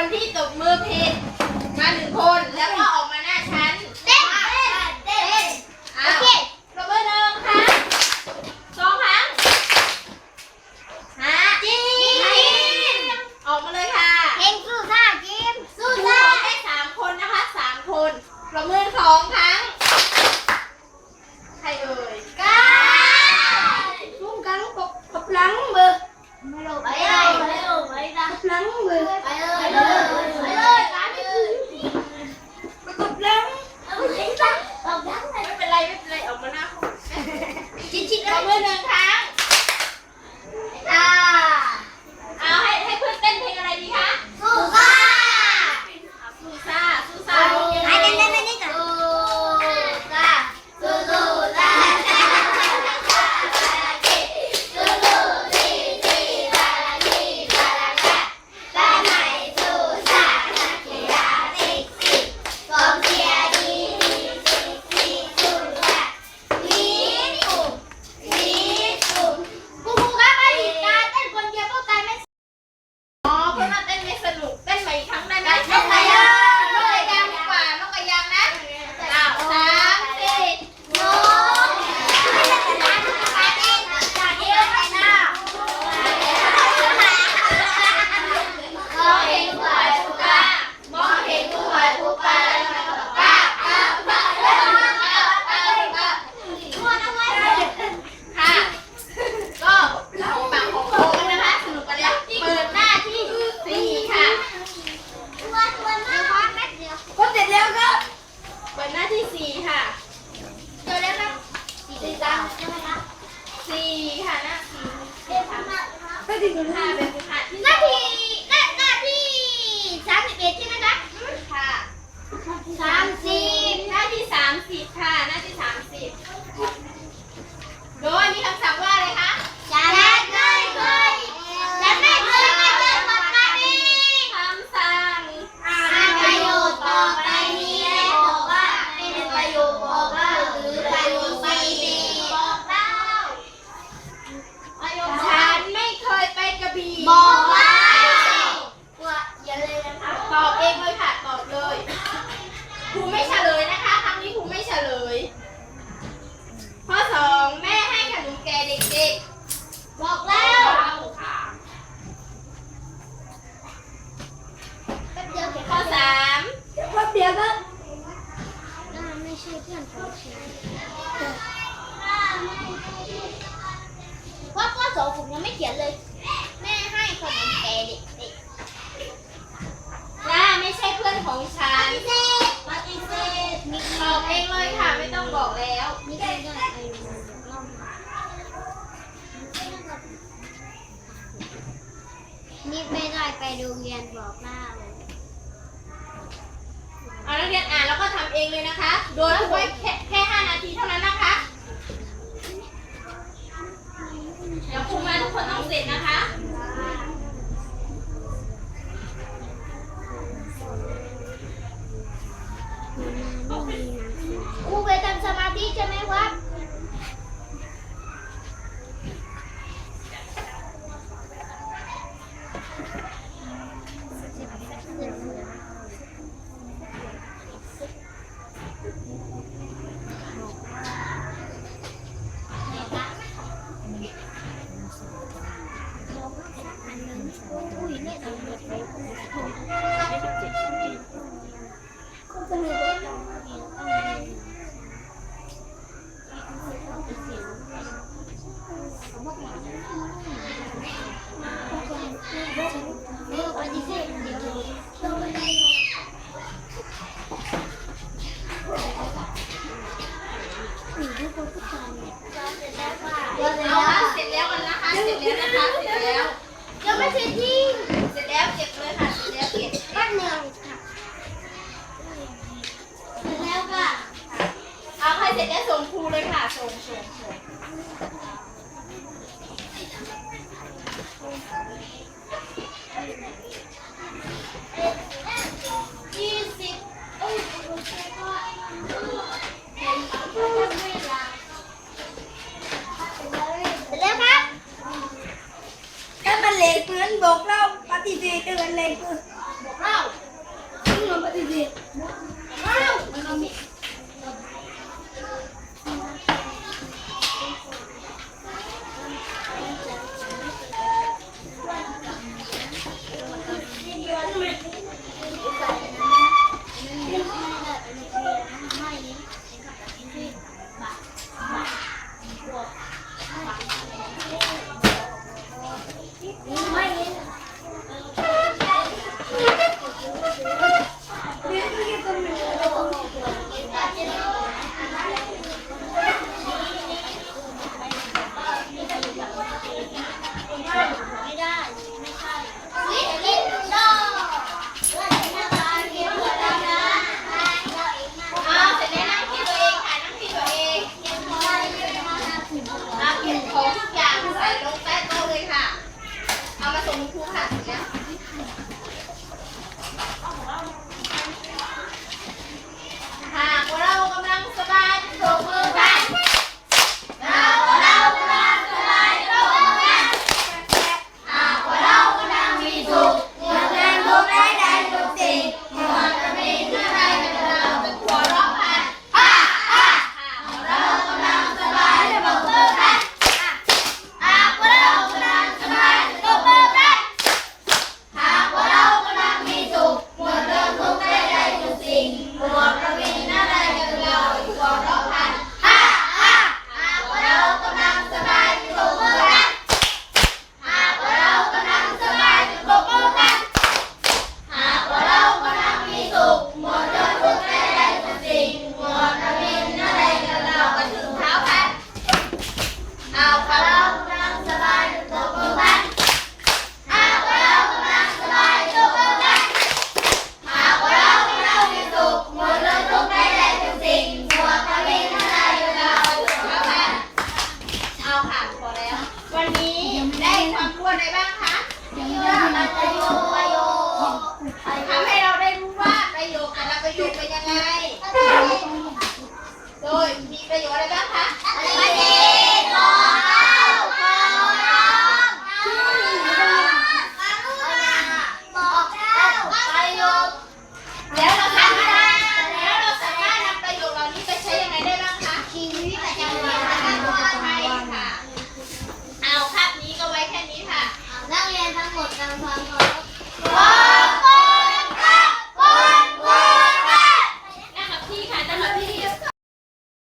คนที่ตบมือผิด มาหนึ่งคนแล้วก็ออกมาหน้าชั้นเต้นเต้นเต้นอ้าวปรบมือหนึ่งครั้งสองครั้งฮะจีนออกมาเลยค่ะเพลงสู้ซ่าจิมสู้สู้ขซ่าอได้สามคนนะคะสามคนประมือสองครั้ สามสิบหน้าที่สามสิบค่ะ หน้าที่สามสิบโดยมีคำสั่งว่าอะไรคะฉันไม่เคยเคยฉันไม่เคยไม่เคยปกติคำสั่งอ่านประโยคต่อไปนี้ให้บอกว่าเป็นประโยคบอกเล่าหรือประโยคไม่เป็นบอกเล่าประโยคฉันไม่เคยไปกระบี่บอกเล่าว่าอย่าเลยนะคะตอบเองเลยค่ะตอบเลยค รูไม่เฉลยนะคะครั้งนี้ครูไม่เฉลย ข้อสองแม่ให้ขนมแก่เด็กบอกเล่าๆค่ะแป๊บเดียวเห็นข้อสาม có tiền cơ น่าไม่ใช่เพื่อนของฉันเพราะข้อสองผมยังไม่เขียนเลย แม่ให้ขนมแกเด็กจ้าไม่ใช่เพื่อนของฉันปฏิเสธปฏิเสธมีต อบเองเลยค่ะ ไม่ต้องบอกแล้วมีใครได้ไปรอบนี่ไม่ได้ไปโรงเรียนบอกเล่าเอานักเรียนอ่านแล้วก็ทำเองเลยนะคะ โดยไว้แค่แค่5นาทีเท่านั้นนะคะเดี๋ยวครูมาทุกคนต้องเสร็จนะคะ ครูไปทำสมาธิใช่ไหมครับ เร็วปฏิเสธเดี๋ยวเดี๋ยวเดี๋ยว เอาค่ะเสร็จแล้วกันนะคะ เสร็จแล้วนะคะ เสร็จแล้ว ยังไม่เสร็จจริงเสร็จแล้วเก็บเลยค่ะ เสร็จแล้วเก็บบ้านเมืองค่ะ เสร็จแล้วค่ะ เอาใครเสร็จแล้วส่งครูเลยค่ะ ส่งส่งส่ง hindi kayo. Wala ba ha?